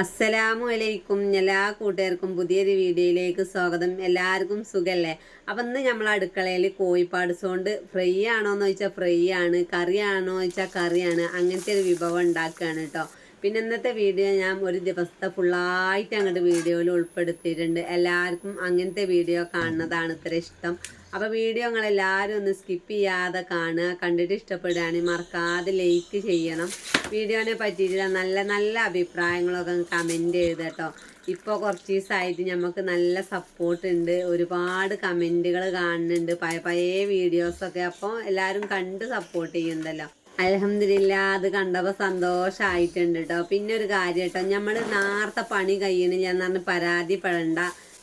അസ്സലാമു അലൈക്കും എല്ലാ കൂട്ടുകാർക്കും പുതിയൊരു വീഡിയോയിലേക്ക് സ്വാഗതം. എല്ലാവർക്കും സുഖല്ലേ? അപ്പം ഇന്ന് നമ്മൾ അടുക്കളയിൽ കോഴി കൊണ്ട് ഫ്രൈ ആണോ എന്ന് ചോദിച്ചാൽ ഫ്രൈ ആണ് കറി ആണോ ചോദിച്ചാൽ കറിയാണ് അങ്ങനത്തെ ഒരു വിഭവം ഉണ്ടാക്കുകയാണ് കേട്ടോ പിന്നെ ഇന്നത്തെ വീഡിയോ ഞാൻ ഒരു ദിവസത്തെ ഫുള്ളായിട്ട് അങ്ങോട്ട് വീഡിയോയിൽ ഉൾപ്പെടുത്തിയിട്ടുണ്ട്. എല്ലാവർക്കും അങ്ങനത്തെ വീഡിയോ കാണുന്നതാണ് ഇത്ര ഇഷ്ടം. അപ്പോൾ വീഡിയോ നിങ്ങൾ എല്ലാവരും ഒന്ന് സ്കിപ്പ് ചെയ്യാതെ കാണുക. കണ്ടിട്ട് ഇഷ്ടപ്പെടുകയാണെങ്കിൽ മറക്കാതെ ലൈക്ക് ചെയ്യണം. വീഡിയോനെ പറ്റിയിട്ടുള്ള നല്ല നല്ല അഭിപ്രായങ്ങളൊക്കെ കമന്റ് ചെയ്ത് കേട്ടോ. ഇപ്പോൾ കുറച്ച് ദിവസമായിട്ട് നമുക്ക് നല്ല സപ്പോർട്ട് ഉണ്ട്. ഒരുപാട് കമന്റുകൾ കാണുന്നുണ്ട്. പഴയ പഴയ വീഡിയോസൊക്കെ അപ്പോൾ എല്ലാവരും കണ്ട് സപ്പോർട്ട് ചെയ്യുന്നുണ്ടല്ലോ. അലഹമില്ല അത് കണ്ടപ്പോൾ സന്തോഷായിട്ടുണ്ട് കേട്ടോ പിന്നെ ഒരു കാര്യം കേട്ടോ നമ്മൾ നേരത്തെ പണി കഴിയണില്ല എന്ന് പറഞ്ഞ് പരാതിപ്പെടണ്ട.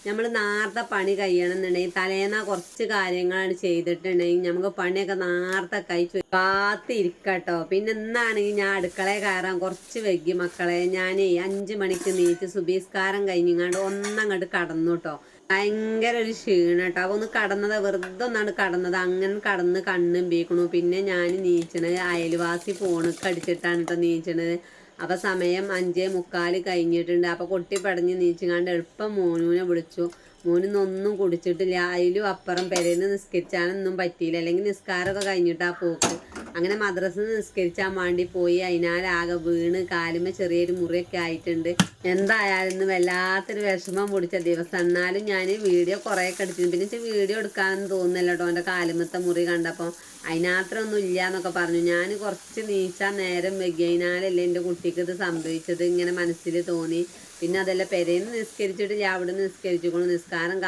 നമ്മൾ നേരത്തെ പണി കഴിയണമെന്നുണ്ടെങ്കിൽ തലേന്ന കുറച്ച് കാര്യങ്ങളാണ് ചെയ്തിട്ടുണ്ടെങ്കിൽ നമുക്ക് പണിയൊക്കെ നേരത്തെ കഴിച്ച് കാത്തിരിക്കട്ടോ. പിന്നെ ഇന്നാണെങ്കിൽ ഞാൻ അടുക്കളയിൽ കയറാൻ കുറച്ച് വൈകി മക്കളെ. ഞാൻ അഞ്ച് മണിക്ക് നീറ്റ് സുബീസ്കാരം കഴിഞ്ഞിങ്ങാണ്ട് ഒന്നങ്ങോട്ട് കടന്നു കേട്ടോ ഭയങ്കര ഒരു ക്ഷീണം കേട്ടോ അപ്പൊ ഒന്ന് കടന്നത് വെറുതെ ഒന്നാണ് കടന്നത്. അങ്ങനെ കടന്ന് കണ്ണും ബീക്കണു പിന്നെ ഞാൻ നീച്ചണത് അയൽവാസി ഫോണൊക്കെ അടിച്ചിട്ടാണ് കേട്ടോ നീച്ചണത് അപ്പൊ സമയം അഞ്ചേ മുക്കാൽ കഴിഞ്ഞിട്ടുണ്ട്. അപ്പൊ കൊട്ടി പടഞ്ഞ് നീച്ചുകാണ്ട് എളുപ്പം മോനുവിനെ വിളിച്ചു. മോനൊന്നും കുടിച്ചിട്ടില്ല. അതിലും അപ്പുറം പെരേന്ന് നിസ്കരിച്ചാനൊന്നും പറ്റിയില്ല. അല്ലെങ്കിൽ നിസ്കാരമൊക്കെ കഴിഞ്ഞിട്ടാ പോക്ക് അങ്ങനെ മദ്രസ നിസ്കരിച്ചാൻ വേണ്ടി പോയി. അതിനാലാകെ വീണ് കാലുമ ചെറിയൊരു മുറിയൊക്കെ ആയിട്ടുണ്ട്. എന്തായാലും ഇന്ന് വല്ലാത്തൊരു വിഷമം പൊടിച്ച ദിവസം. എന്നാലും ഞാൻ വീഡിയോ കുറേ ഒക്കെ എടുത്തിരുന്നു. പിന്നെ വീഡിയോ എടുക്കാമെന്ന് തോന്നുന്നില്ല കേട്ടോ എന്റെ കാലുമത്തെ മുറി കണ്ടപ്പോൾ. അതിനാത്രമൊന്നും ഇല്ല എന്നൊക്കെ പറഞ്ഞു. ഞാൻ കുറച്ച് നീച്ചാൽ നേരം വൈകിയതിനാലല്ലേ എന്റെ കുട്ടിക്ക് ഇത് സംഭവിച്ചത് ഇങ്ങനെ മനസ്സിൽ തോന്നി. പിന്നെ അതല്ല നിന്ന് നിസ്കരിച്ചിട്ട് ഞാൻ അവിടെ നിസ്കരിച്ചു. കൊണ്ട് നിസ്കാരം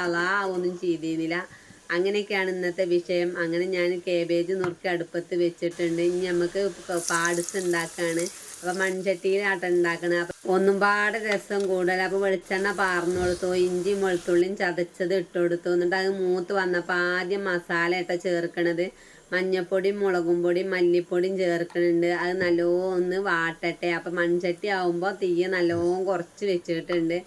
ഒന്നും ചെയ്തിരുന്നില്ല. അങ്ങനെയൊക്കെയാണ് ഇന്നത്തെ വിഷയം. അങ്ങനെ ഞാൻ കേബേജ് നുറുക്കി അടുപ്പത്ത് വെച്ചിട്ടുണ്ട്. ഇനി നമുക്ക് പാഡ്സ് ഉണ്ടാക്കുകയാണ് അപ്പം മൺചട്ടിയിലാട്ടം ഉണ്ടാക്കണം. അപ്പം ഒന്നും പാടെ രസം കൂടുതൽ അപ്പോൾ വെളിച്ചെണ്ണ പാർന്നു കൊടുത്തു. ഇഞ്ചിയും വെളുത്തുള്ളിയും ചതച്ചത് ഇട്ട് കൊടുത്തു. എന്നിട്ട് അത് മൂത്ത് വന്നപ്പോൾ ആദ്യം മസാല ഇട്ട ചേർക്കണത്. മഞ്ഞപ്പൊടിയും മുളകും പൊടിയും മല്ലിപ്പൊടിയും ചേർക്കുന്നുണ്ട് അത് നല്ലോണം ഒന്ന് വാട്ടട്ടെ. അപ്പം മൺചട്ടി ആവുമ്പോൾ തീയ നല്ലോണം കുറച്ച് വെച്ചിട്ടുണ്ട്.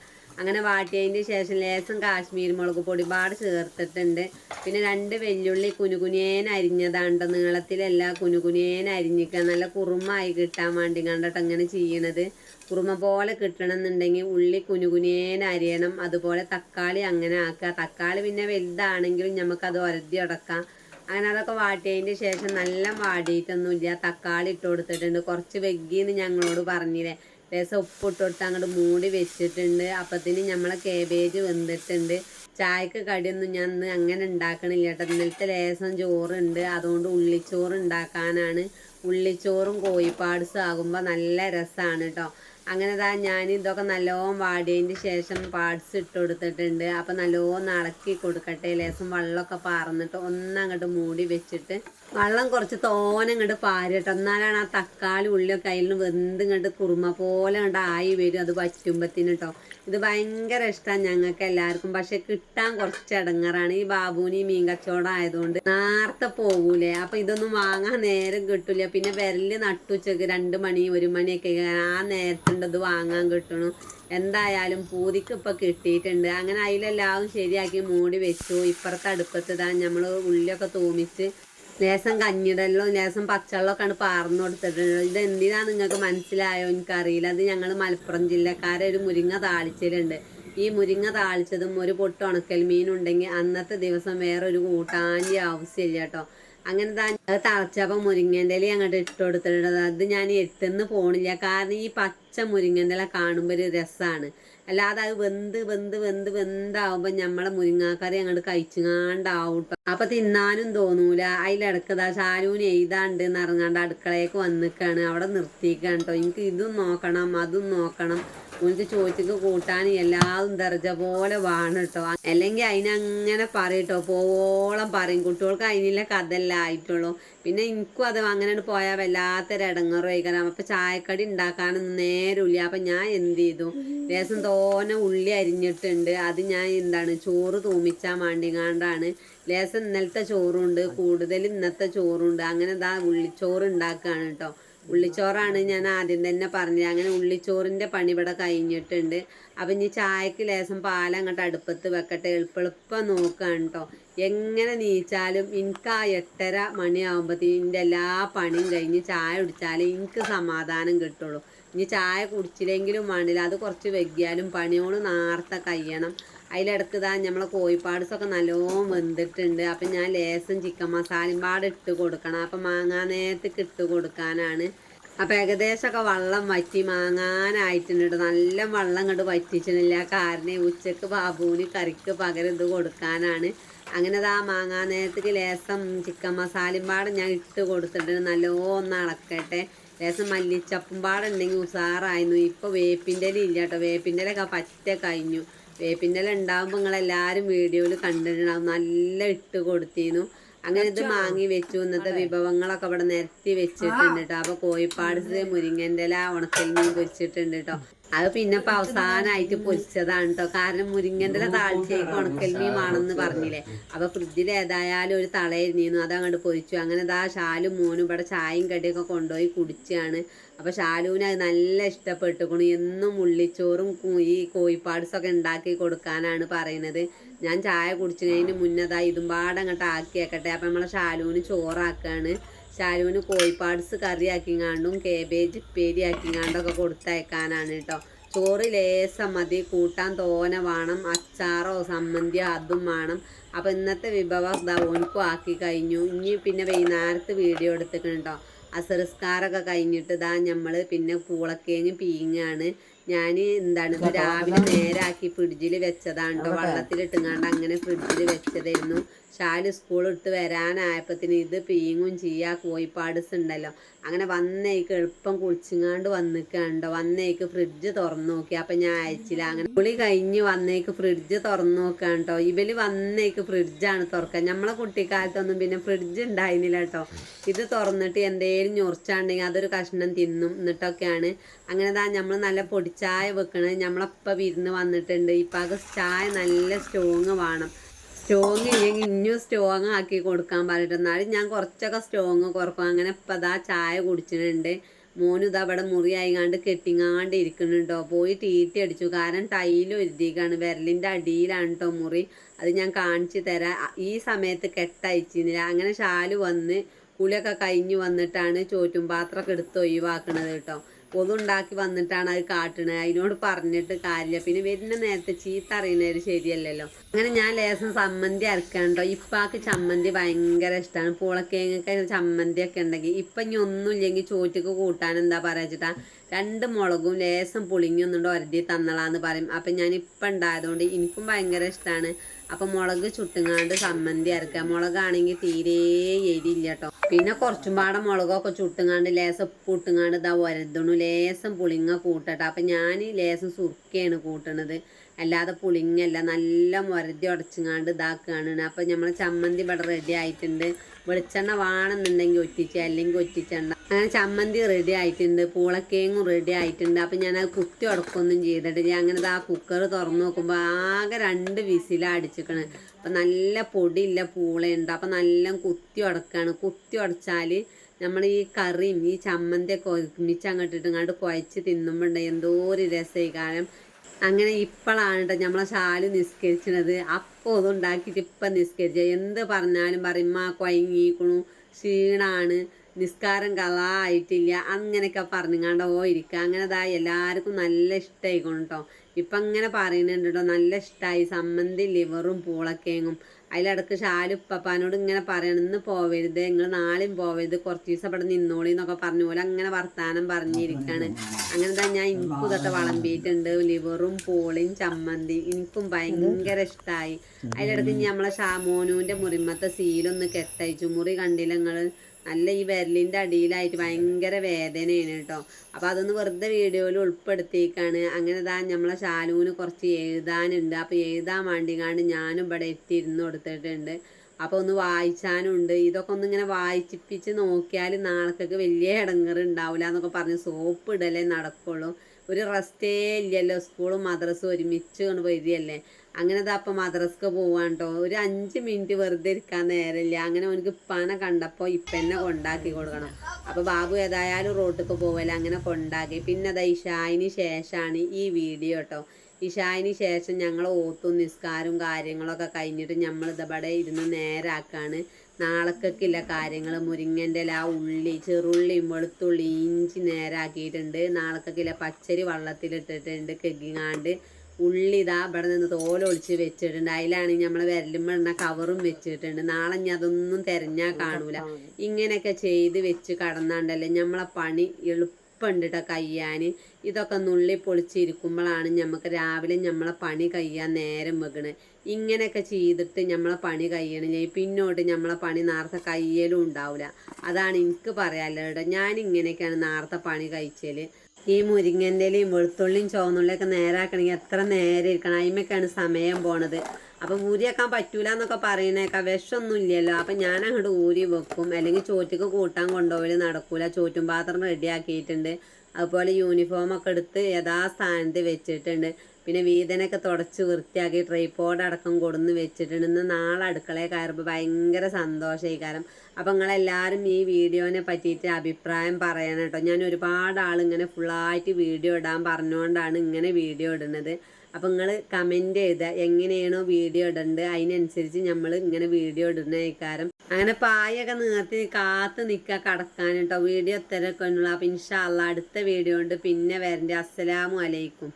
അങ്ങനെ വാട്ടിയതിന് ശേഷം ലേസം കാശ്മീർ മുളക് പൊടി പാട് ചേർത്തിട്ടുണ്ട്. പിന്നെ രണ്ട് വെല്ലുള്ളി കുനുകുനിയേൻ അരിഞ്ഞതാണ്ട് നീളത്തിലല്ല കുനുകുനിയേൻ അരിഞ്ഞിക്കുക നല്ല കുറുമായി കിട്ടാൻ വേണ്ടി കണ്ടിട്ട് അങ്ങനെ ചെയ്യണത്. കുറുമ പോലെ കിട്ടണമെന്നുണ്ടെങ്കിൽ ഉള്ളി കുനുകുനിയേൻ അരിയണം. അതുപോലെ തക്കാളി അങ്ങനെ ആക്കുക. തക്കാളി പിന്നെ വലുതാണെങ്കിലും നമുക്കത് ഒരതി അടക്കാം. അങ്ങനെ അതൊക്കെ വാട്ടിയതിന്റെ ശേഷം നല്ല വാടിയിട്ടൊന്നുമില്ല. തക്കാളി ഇട്ട് കൊടുത്തിട്ടുണ്ട്. കുറച്ച് വെഗ്ഗിന്ന് ഞങ്ങളോട് പറഞ്ഞില്ലേ ലേശം ഉപ്പിട്ട് കൊടുത്ത് അങ്ങോട്ട് മൂടി വെച്ചിട്ടുണ്ട്. അപ്പത്തിന് നമ്മളെ കേബേജ് വെന്തിട്ടുണ്ട്. ചായക്ക് കടിയൊന്നും ഞാൻ അങ്ങനെ ഉണ്ടാക്കണില്ല കേട്ടോ. ഇന്നലത്തെ ലേസം ചോറുണ്ട്. അതുകൊണ്ട് ഉള്ളിച്ചോറ് ഉണ്ടാക്കാനാണ് ഉള്ളിച്ചോറും കോഴിപ്പാട്സും ആകുമ്പോൾ നല്ല രസമാണ് കേട്ടോ അങ്ങനെ താ ഞാൻ ഇതൊക്കെ നല്ലോണം വാടിയതിന് ശേഷം പാർട്സ് ഇട്ട് കൊടുത്തിട്ടുണ്ട് അപ്പം നല്ലോണം ഇളക്കി കൊടുക്കട്ടെ. ലേസം വെള്ളമൊക്കെ പാർന്നിട്ട് ഒന്നങ്ങോട്ട് മൂടി വെച്ചിട്ട് വെള്ളം കുറച്ച് തോനെ ഇങ്ങോട്ട് പാരട്ടോ. എന്നാലാണ് ആ തക്കാളി ഉള്ളിയൊക്കെ അതിൽ വെന്ത് ഇങ്ങോട്ട് കുറുമ പോലെ ഇങ്ങോട്ട് ആയി വരും. അത് പറ്റുമ്പത്തിന് കേട്ടോ ഇത് ഭയങ്കര ഇഷ്ടമാണ് ഞങ്ങൾക്ക് എല്ലാവർക്കും. പക്ഷെ കിട്ടാൻ കുറച്ച് ഇടങ്ങറാണ് ഈ ബാബുവിന് ഈ മീൻ കച്ചവടം ആയതുകൊണ്ട് നേരത്തെ പോകൂലേ അപ്പം ഇതൊന്നും വാങ്ങാൻ നേരം കിട്ടില്ല പിന്നെ വിരൽ നട്ടുച്ചക്ക് രണ്ട് മണി ഒരു മണിയൊക്കെ ആ നേരത്തുണ്ട് ഇത് വാങ്ങാൻ കിട്ടണു. എന്തായാലും പൂതിക്ക് ഇപ്പം കിട്ടിയിട്ടുണ്ട്. അങ്ങനെ അതിലെല്ലാവരും ശരിയാക്കി മൂടി വെച്ചു. ഇപ്പുറത്തെ അടുപ്പത്ത് ഇതാ നമ്മൾ ഉള്ളിയൊക്കെ തൂമിച്ച് ലേസം കഞ്ഞിടല്ലോ ലേശം പച്ചവെള്ളമൊക്കെയാണ് പാർന്നു കൊടുത്തിട്ടുണ്ട് ഇത് എന്തിനാണ് നിങ്ങൾക്ക് മനസ്സിലായോ? എനിക്കറിയില്ല. അത് ഞങ്ങൾ മലപ്പുറം ജില്ലക്കാരെ ഒരു മുരിങ്ങ താളിച്ചിലുണ്ട്. ഈ മുരിങ്ങ താളിച്ചതും ഒരു പൊട്ട് ഉണക്കൽ മീനുണ്ടെങ്കിൽ അന്നത്തെ ദിവസം വേറെ ഒരു കൂട്ടാന്റെ ആവശ്യമില്ല കേട്ടോ. അങ്ങനെ അത് തളച്ചപ്പോൾ മുരിങ്ങേന്റെ ഇല അങ്ങോട്ട് ഇട്ട് കൊടുത്തിട്ടുണ്ട്. അത് ഞാൻ എട്ടെന്ന് പോണില്ല. കാരണം ഈ പച്ച മുരിങ്ങേന്റെ ഇല കാണുമ്പോൾ ഒരു രസമാണ് അല്ലാതെ അത് വെന്ത് വെന്ത് വെന്ത് വെന്താവുമ്പോൾ നമ്മളെ മുരിങ്ങാക്കറി അങ്ങോട്ട് കഴിച്ചുങ്ങാണ്ടാവും അപ്പൊ തിന്നാനും തോന്നൂല. അതിലിടക്കതാ ശാലൂന് എഴുതാണ്ട് നിറങ്ങാണ്ട് അടുക്കളയൊക്കെ വന്നിക്കാണ്. അവിടെ നിർത്തിക്കാണ് കേട്ടോ എനിക്ക് ഇതും നോക്കണം അതും നോക്കണം. എനിക്ക് ചോദിച്ചിട്ട് കൂട്ടാൻ എല്ലാതും ദർജ പോലെ വേണം കേട്ടോ അല്ലെങ്കിൽ അതിനങ്ങനെ പറയട്ടോ പോവോളം പറയും. കുട്ടികൾക്ക് അതിനുള്ള കഥല്ല ആയിട്ടുള്ളൂ. പിന്നെ എനിക്കും അത് അങ്ങനെ പോയാൽ വല്ലാത്തൊരു ഇടങ്ങറ് അപ്പം ചായക്കടി ഉണ്ടാക്കാനൊന്നും നേരമില്ല അപ്പം ഞാൻ എന്ത് ചെയ്തു? ലേസം തോനെ ഉള്ളി അരിഞ്ഞിട്ടുണ്ട്. അത് ഞാൻ എന്താണ് ചോറ് തൂമിച്ചാൽ മാണ്ടിങ്ങാണ്ടാണ്. ലേസം ഇന്നലത്തെ ചോറുണ്ട്. കൂടുതൽ ഇന്നത്തെ ചോറുണ്ട്. അങ്ങനെ ഇതാ ഉള്ളിച്ചോറ് ഉണ്ടാക്കുകയാണ് കേട്ടോ ഉള്ളിച്ചോറാണ് ഞാൻ ആദ്യം തന്നെ പറഞ്ഞത്. അങ്ങനെ ഉള്ളിച്ചോറിന്റെ പണി ഇവിടെ കഴിഞ്ഞിട്ടുണ്ട്. അപ്പം ഇനി ചായക്ക് ലേശം പാൽ അങ്ങോട്ട് അടുപ്പത്ത് വെക്കട്ടെ. എളുപ്പെളുപ്പം നോക്കുകയാണ് കേട്ടോ എങ്ങനെ നീച്ചാലും എനിക്ക് ആ എട്ടര മണിയാകുമ്പോഴത്തേക്കും എന്റെ എല്ലാ പണിയും കഴിഞ്ഞ് ചായ കുടിച്ചാലേ എനിക്ക് സമാധാനം കിട്ടുള്ളൂ. ഇനി ചായ കുടിച്ചില്ലെങ്കിലും വേണ്ടില്ല. അത് കുറച്ച് വെക്കിയാലും പണിയോട് നേരത്തെ കഴിയണം അതിലിടക്ക് ഇതാ നമ്മളെ കോഴിപ്പാടസൊക്കെ നല്ലോണം വെന്തിട്ടുണ്ട്. അപ്പം ഞാൻ ലേസും ചിക്കൻ മസാലയും പാട് ഇട്ട് കൊടുക്കണം. അപ്പം മാങ്ങാ നേരത്തേക്ക് ഇട്ട് കൊടുക്കാനാണ്. അപ്പം ഏകദേശമൊക്കെ വെള്ളം വറ്റി മാങ്ങാനായിട്ടുണ്ട് നല്ല വെള്ളം ഇങ്ങോട്ട് വറ്റിച്ചിട്ടില്ല. കാരണം ഉച്ചയ്ക്ക് ബാബുവിന് കറിക്ക് പകരം ഇത് കൊടുക്കാനാണ്. അങ്ങനെ ഇതാ മാങ്ങാ നേരത്തേക്ക് ലേസം ചിക്കൻ മസാലയും പാട് ഞാൻ ഇട്ട് കൊടുത്തിട്ടുണ്ട്. നല്ലോണം അളക്കട്ടെ. ലേസം മല്ലിച്ചപ്പും പാടുണ്ടെങ്കിൽ ഉസാറായിരുന്നു. ഇപ്പോൾ വേപ്പിന്റെ ഇല ഇല്ല കേട്ടോ വേപ്പിന്റെ ഒക്കെ പറ്റ കഴിഞ്ഞു. വേപ്പിന്റെ ഇല ഉണ്ടാകുമ്പോൾ നിങ്ങളെല്ലാവരും വീഡിയോയിൽ കണ്ടിട്ടുണ്ടാവും. നല്ല ഇട്ട് കൊടുത്തിരുന്നു. അങ്ങനെ ഇത് മാങ്ങി വെച്ചു. ഇന്നത്തെ വിഭവങ്ങളൊക്കെ ഇവിടെ നിരത്തി വെച്ചിട്ടുണ്ട് കേട്ടോ അപ്പൊ കോഴിപ്പാട് മുരിങ്ങന്റെ ഇല ഉണക്കൽ മീൻ പൊരിച്ചിട്ടുണ്ട് കേട്ടോ അത് പിന്നെ ഇപ്പൊ അവസാനമായിട്ട് പൊരിച്ചതാണ് കേട്ടോ കാരണം മുരിങ്ങന്റെ ഇല താഴ്ചയ്ക്ക് ഉണക്കൽ മീൻ വേണമെന്ന് പറഞ്ഞില്ലേ. അപ്പൊ ഫ്രിഡ്ജിൽ ഏതായാലും ഒരു തളയിരുന്നിരുന്നു അത് അങ്ങോട്ട് പൊരിച്ചു. അങ്ങനെ ഇതാ ഷാലും മോനും ഇവിടെ ചായയും കടിയൊക്കെ കൊണ്ടുപോയി കുടിച്ചാണ്. അപ്പൊ ഷാലുവിന് അത് നല്ല ഇഷ്ടപ്പെട്ടുക്കണു. എന്നും ഉള്ളിച്ചോറും ഈ കോഴിപ്പാട്സൊക്കെ ഉണ്ടാക്കി കൊടുക്കാനാണ് പറയുന്നത് ഞാൻ ചായ കുടിച്ചതിന് മുന്നതാ ഇതും പാടെ അങ്ങോട്ട് ആക്കിയേക്കട്ടെ. അപ്പം നമ്മളെ ഷാലുവിന് ചോറാക്കാണ്. ഷാലുവിന് കോഴിപ്പാട്സ് കറി ആക്കിങ്ങാണ്ടും കേബേജ് പേരി ആക്കിങ്ങാണ്ടൊക്കെ കൊടുത്തയക്കാനാണ് കേട്ടോ ചോറ് ലേസം മതി. കൂട്ടാൻ തോന വേണം. അച്ചാറോ സമ്മന്തിയോ അതും വേണം. അപ്പം ഇന്നത്തെ വിഭവം ഇതാ ഓനിക്കും ആക്കി കഴിഞ്ഞു. ഇനി പിന്നെ വൈകുന്നേരത്ത് വീഡിയോ എടുത്തിട്ടുണ്ട് അസറിസ്കാരൊക്കെ കഴിഞ്ഞിട്ട് ഇതാ നമ്മൾ പിന്നെ പൂളക്കേങ്ങ് പീങ്ങാണ്. ഞാൻ എന്താണ് ഇത് രാവിലെ നേരാക്കി ഫ്രിഡ്ജിൽ വെച്ചതാണ് കേട്ടോ വെള്ളത്തിലിട്ടുങ്ങാണ്ട് അങ്ങനെ ഫ്രിഡ്ജിൽ വെച്ചതായിരുന്നു. ഷാൽ സ്കൂൾ ഇട്ട് വരാനായപ്പത്തിന് ഇത് പീങ്ങും ചെയ്യാ കോഴിപ്പാട്സ് ഉണ്ടല്ലോ. അങ്ങനെ വന്നേക്ക് എളുപ്പം കുളിച്ചിങ്ങാണ്ട് വന്നിക്കണ്ടോ. വന്നേക്ക് ഫ്രിഡ്ജ് തുറന്നു നോക്കി. അപ്പം ഞാൻ അയച്ചില്ല. അങ്ങനെ കുളി കഴിഞ്ഞ് വന്നേക്ക് ഫ്രിഡ്ജ് തുറന്നു നോക്കാണ്ടോ. ഇവൽ വന്നേക്ക് ഫ്രിഡ്ജാണ് തുറക്കാൻ നമ്മളെ കുട്ടിക്കാലത്തൊന്നും പിന്നെ ഫ്രിഡ്ജ് ഉണ്ടായിരുന്നില്ല കേട്ടോ ഇത് തുറന്നിട്ട് എന്തേലും ഞൊറിച്ചാണ്ടെങ്കിൽ അതൊരു കഷ്ണം തിന്നും എന്നിട്ടൊക്കെയാണ് അങ്ങനെ താ നമ്മൾ നല്ല പൊടിച്ചായ വെക്കണത് നമ്മളപ്പം വിരുന്ന് വന്നിട്ടുണ്ട്. ഇപ്പം ചായ നല്ല സ്ട്രോങ് വേണം. സ്ട്രോങ് ഇല്ലെങ്കിൽ ഇനിയും സ്ട്രോങ് ആക്കി കൊടുക്കാൻ പറഞ്ഞിട്ട് എന്നാലും ഞാൻ കുറച്ചൊക്കെ സ്ട്രോങ് കുറക്കും. അങ്ങനെ ഇപ്പം അതാ ചായ കുടിച്ചിട്ടുണ്ട്. മോനും ഇതാ ഇവിടെ മുറിയായിങ്ങാണ്ട് കെട്ടിങ്ങാണ്ട് ഇരിക്കുന്നുണ്ടോ. പോയി തീറ്റി അടിച്ചു. കാരണം ടൈലും എഴുതിക്കാണ് വിരലിന്റെ അടിയിലാണ് കേട്ടോ മുറി. അത് ഞാൻ കാണിച്ചു തരാം. ഈ സമയത്ത് കെട്ടയച്ചിരുന്നില്ല അങ്ങനെ ഷാൽ വന്ന് കുളിയൊക്കെ കഴിഞ്ഞ് വന്നിട്ടാണ് ചോറ്റും പാത്രമൊക്കെ എടുത്ത് ഒഴിവാക്കണത് കേട്ടോ പൊതുണ്ടാക്കി വന്നിട്ടാണ് അത് കാട്ടണത് അതിനോട് പറഞ്ഞിട്ട് കാര്യമില്ല. പിന്നെ വരുന്ന നേരത്തെ ചീത്ത അറിയുന്നത് ശരിയല്ലല്ലോ. അങ്ങനെ ഞാൻ ലേസം ചമ്മന്തി അരക്കാണ്ടോ ഇപ്പാക്ക് ചമ്മന്തി ഭയങ്കര ഇഷ്ടമാണ് പൂളക്കേങ്ങൊക്കെ ചമ്മന്തി ഒക്കെ ഉണ്ടെങ്കിൽ ഇപ്പം ഇനി ഒന്നുമില്ലെങ്കിൽ ചോറ്റക്ക് കൂട്ടാൻ എന്താ പറയാ രണ്ട് മുളകും ലേസം പുളിങ്ങി ഒന്നുകൊണ്ട് ഒരതി തന്നളാന്ന് പറയും. അപ്പം ഞാൻ ഇപ്പം ഉണ്ടായതുകൊണ്ട് എനിക്കും ഭയങ്കര ഇഷ്ടമാണ് അപ്പം മുളക് ചുട്ടുങ്ങാണ്ട് ചമ്മന്തി അരക്കുക മുളകാണെങ്കിൽ തീരെ എരിയില്ല കേട്ടോ പിന്നെ കുറച്ചും പാടെ മുളകൊക്കെ ചുട്ടുങ്ങാണ്ട് ലേസം ഉപ്പ് ഇട്ടുങ്ങാണ്ട് ഇതാ ഒരതണു ലേസം പുളിങ്ങ കൂട്ടട്ടെ. അപ്പം ഞാൻ ലേസം സുർക്കയാണ് കൂട്ടണത്. അല്ലാതെ പുളിങ്ങല്ല നല്ല മുരതി ഉടച്ചിങ്ങാണ്ട് ഇതാക്കുകയാണ് അപ്പം നമ്മൾ ചമ്മന്തി ഇവിടെ റെഡി ആയിട്ടുണ്ട്. വെളിച്ചെണ്ണ വേണമെന്നുണ്ടെങ്കിൽ ഒറ്റിച്ച് അല്ലെങ്കിൽ ഒറ്റിച്ചണ്ട അങ്ങനെ ചമ്മന്തി റെഡി ആയിട്ടുണ്ട്. പൂളക്കേങ്ങും റെഡി ആയിട്ടുണ്ട്. അപ്പം അത് കുത്തി ഉടക്കൊന്നും ചെയ്തിട്ട് ഞാൻ അങ്ങനെ ആ കുക്കർ തുറന്നു നോക്കുമ്പോൾ ആകെ രണ്ട് വിസിലാണ് അടിച്ചിക്കണ്. അപ്പം നല്ല പൊടിയില്ല പൂളയുണ്ട്. അപ്പം നല്ല കുത്തി ഉടക്കാണ്. കുത്തി ഉടച്ചാൽ നമ്മൾ ഈ കറിയും ഈ ചമ്മന്തിയൊക്കെ ഒരുമിച്ച് അങ്ങോട്ട് ഇട്ടുങ്ങാണ്ട് കുഴച്ച് തിന്നുമ്പോണ്ട് എന്തോ ഒരു രസമായി. കാരണം അങ്ങനെ ഇപ്പോഴാണ് കേട്ടോ നമ്മളെ ശാൽ നിസ്കരിച്ചത് അപ്പോൾ അത് ഉണ്ടാക്കിയിട്ട് ഇപ്പം നിസ്കരിച്ച. എന്ത് പറഞ്ഞാലും പറയും മാ കൊയങ്ങിക്കണു ക്ഷീണാണ് നിസ്കാരം കളായിട്ടില്ല അങ്ങനെയൊക്കെ പറഞ്ഞുങ്ങാണ്ട് ഓ ഇരിക്കുക അങ്ങനെ ഇതാ എല്ലാവർക്കും നല്ല ഇഷ്ടമായിക്കോണം കേട്ടോ ഇപ്പം അങ്ങനെ പറയുന്നുണ്ട് കേട്ടോ നല്ല ഇഷ്ടമായി സമ്മന്തി ലിവറും പൂളക്കേങ്ങും അതിലിടക്ക് ഷാലു ഉപ്പപ്പാനോട് ഇങ്ങനെ പറയണം ഇന്ന് പോവരുത് നിങ്ങൾ നാളെയും പോവരുത് കുറച്ച് ദിവസം അവിടെ നിന്നോളി എന്നൊക്കെ പറഞ്ഞ പോലെ അങ്ങനെ വർത്താനം പറഞ്ഞിരിക്കാണ്. അങ്ങനെ തന്നെ ഞാൻ ഇനിക്കും ഇതൊക്കെ വളമ്പിയിട്ടുണ്ട്. ലിവറും പോളിയും ചമ്മന്തി എനിക്കും ഭയങ്കര ഇഷ്ടമായി അതിലിടക്ക് ഇനി നമ്മളെ ഷാ മോനുവിന്റെ മുറിമത്തെ സീലൊന്ന് കെട്ടയച്ചു മുറി കണ്ടില്ല നിങ്ങൾ നല്ല ഈ വിരലിന്റെ അടിയിലായിട്ട് ഭയങ്കര വേദനയാണ് കേട്ടോ. അപ്പോൾ അതൊന്ന് വെറുതെ വീഡിയോയിൽ ഉൾപ്പെടുത്തിയേക്കാണ്. അങ്ങനെ ഇതാ നമ്മളെ ശാലുവിന് കുറച്ച് എഴുതാനുണ്ട്. അപ്പോൾ എഴുതാൻ വേണ്ടി വേണ്ടിങ്ങാണ്ട് ഞാനും ഇവിടെ എത്തിയിരുന്ന് കൊടുത്തിട്ടുണ്ട് അപ്പോൾ ഒന്ന് വായിച്ചാനുണ്ട്. ഇതൊക്കെ ഒന്ന് ഇങ്ങനെ വായിച്ചിപ്പിച്ച് നോക്കിയാൽ നാളത്തേക്ക് വലിയ ഇടങ്ങറ് ഉണ്ടാവില്ല എന്നൊക്കെ പറഞ്ഞ് സോപ്പ് ഇടലേ നടക്കുള്ളൂ. ഒരു റെസ്റ്റേ ഇല്ലല്ലോ. സ്കൂളും മദ്രസും ഒരുമിച്ച് കൊണ്ട് വരികയല്ലേ. അങ്ങനെ അപ്പം മദ്രസ്ക്ക് പോവാൻ കേട്ടോ ഒരു അഞ്ച് മിനിറ്റ് വെറുതെ ഇരിക്കാൻ നേരമില്ല. അങ്ങനെ അവനക്ക് ഇപ്പാനെ കണ്ടപ്പോൾ ഇപ്പന്നെ കൊണ്ടാക്കി കൊടുക്കണം. അപ്പോൾ ബാബു ഏതായാലും റോട്ടിക്ക് പോവല്ലേ അങ്ങനെ കൊണ്ടാക്കി. പിന്നെ അതാ ഇഷായിന് ശേഷമാണ് ഈ വീഡിയോ കേട്ടോ ഇഷായിന് ശേഷം ഞങ്ങൾ ഓത്തും നിസ്കാരവും കാര്യങ്ങളൊക്കെ കഴിഞ്ഞിട്ട് നമ്മൾ ഇതവിടെ ഇരുന്ന് നേരാക്കാണ്. നാളേക്കൊക്കെയുള്ള കാര്യങ്ങൾ മുരിങ്ങന്റെ ആ ഉള്ളി ചെറുള്ളിയും വെളുത്തുള്ളി ഇഞ്ചി നേരാക്കിയിട്ടുണ്ട്. നാളേക്കൊക്കെയുള്ള പച്ചരി വള്ളത്തിലിട്ടിട്ടുണ്ട് കെഗിങ്ങാണ്ട് ഉള്ളി ഇതാ ഇവിടെ നിന്ന് തോലൊളിച്ച് വെച്ചിട്ടുണ്ട്. അതിലാണ് നമ്മൾ വിരലുമ്പ കവറും വെച്ചിട്ടുണ്ട്. നാളെ ഞാൻ അതൊന്നും തിരഞ്ഞാൽ കാണൂല. ഇങ്ങനെയൊക്കെ ചെയ്ത് വെച്ച് കടന്നാണ്ടല്ലേ നമ്മളെ പണി എളുപ്പമുണ്ട് കേട്ടോ കയ്യാൻ ഇതൊക്കെ നുള്ളി പൊളിച്ചിരിക്കുമ്പോഴാണ് നമുക്ക് രാവിലെ നമ്മളെ പണി കയ്യാൻ നേരം വെക്കണേ. ഇങ്ങനെയൊക്കെ ചെയ്തിട്ട് നമ്മളെ പണി കഴിയണില്ലേ പിന്നോട്ട് നമ്മളെ പണി നേരത്തെ കയ്യലും ഉണ്ടാവില്ല അതാണ് എനിക്ക് പറയാനുള്ളത് കേട്ടോ. ഞാൻ ഇങ്ങനെയൊക്കെയാണ് നേരത്തെ പണി കഴിച്ചാൽ ഈ മുരിങ്ങന്റെലയും വെളുത്തുള്ളിയും ചുവന്നുള്ളിയൊക്കെ നേരാക്കണമെങ്കിൽ എത്ര നേരം ഇരിക്കണം അതിമൊക്കെയാണ് സമയം പോണത്. അപ്പം ഊരിയാക്കാൻ പറ്റൂല എന്നൊക്കെ പറയണേക്കാം വിഷമൊന്നും ഇല്ലല്ലോ അപ്പം ഞാൻ അങ്ങോട്ട് ഊരി വെക്കും. അല്ലെങ്കിൽ ചോറ്റക്ക് കൂട്ടാൻ കൊണ്ടുപോയി നടക്കൂല. ചോറ്റും പാത്രം റെഡിയാക്കിയിട്ടുണ്ട്. അതുപോലെ യൂണിഫോം ഒക്കെ എടുത്ത് യഥാസ്ഥാനത്ത് വെച്ചിട്ടുണ്ട്. പിന്നെ വീതനൊക്കെ തുടച്ച് വൃത്തിയാക്കി ട്രൈപ്പോഡ് അടക്കം കൊടുന്ന് വെച്ചിട്ടുണ്ട്. ഇന്ന് നാളെ അടുക്കളയിൽ കയറുമ്പോൾ ഭയങ്കര സന്തോഷമായി കാരണം. അപ്പം നിങ്ങളെല്ലാവരും ഈ വീഡിയോനെ പറ്റിയിട്ട് അഭിപ്രായം പറയണം കേട്ടോ. ഞാൻ ഒരുപാട് ആളിങ്ങനെ ഫുള്ളായിട്ട് വീഡിയോ ഇടാൻ പറഞ്ഞുകൊണ്ടാണ് ഇങ്ങനെ വീഡിയോ ഇടുന്നത്. അപ്പം നിങ്ങൾ കമന്റ് ചെയ്താൽ എങ്ങനെയാണോ വീഡിയോ ഇടേണ്ടത് അതിനനുസരിച്ച് നമ്മൾ ഇങ്ങനെ വീഡിയോ ഇടുന്ന കാരണം അങ്ങനെ പായൊക്കെ നിർത്തി കാത്ത് നിൽക്കുക കടക്കാൻ കേട്ടോ വീഡിയോ ഇത്രയൊക്കെ ഉള്ളൂ. അപ്പം ഇൻഷാല്ല അടുത്ത വീഡിയോ ഉണ്ട് പിന്നെ വരണ്ടേ. അസ്സലാമു അലൈക്കും.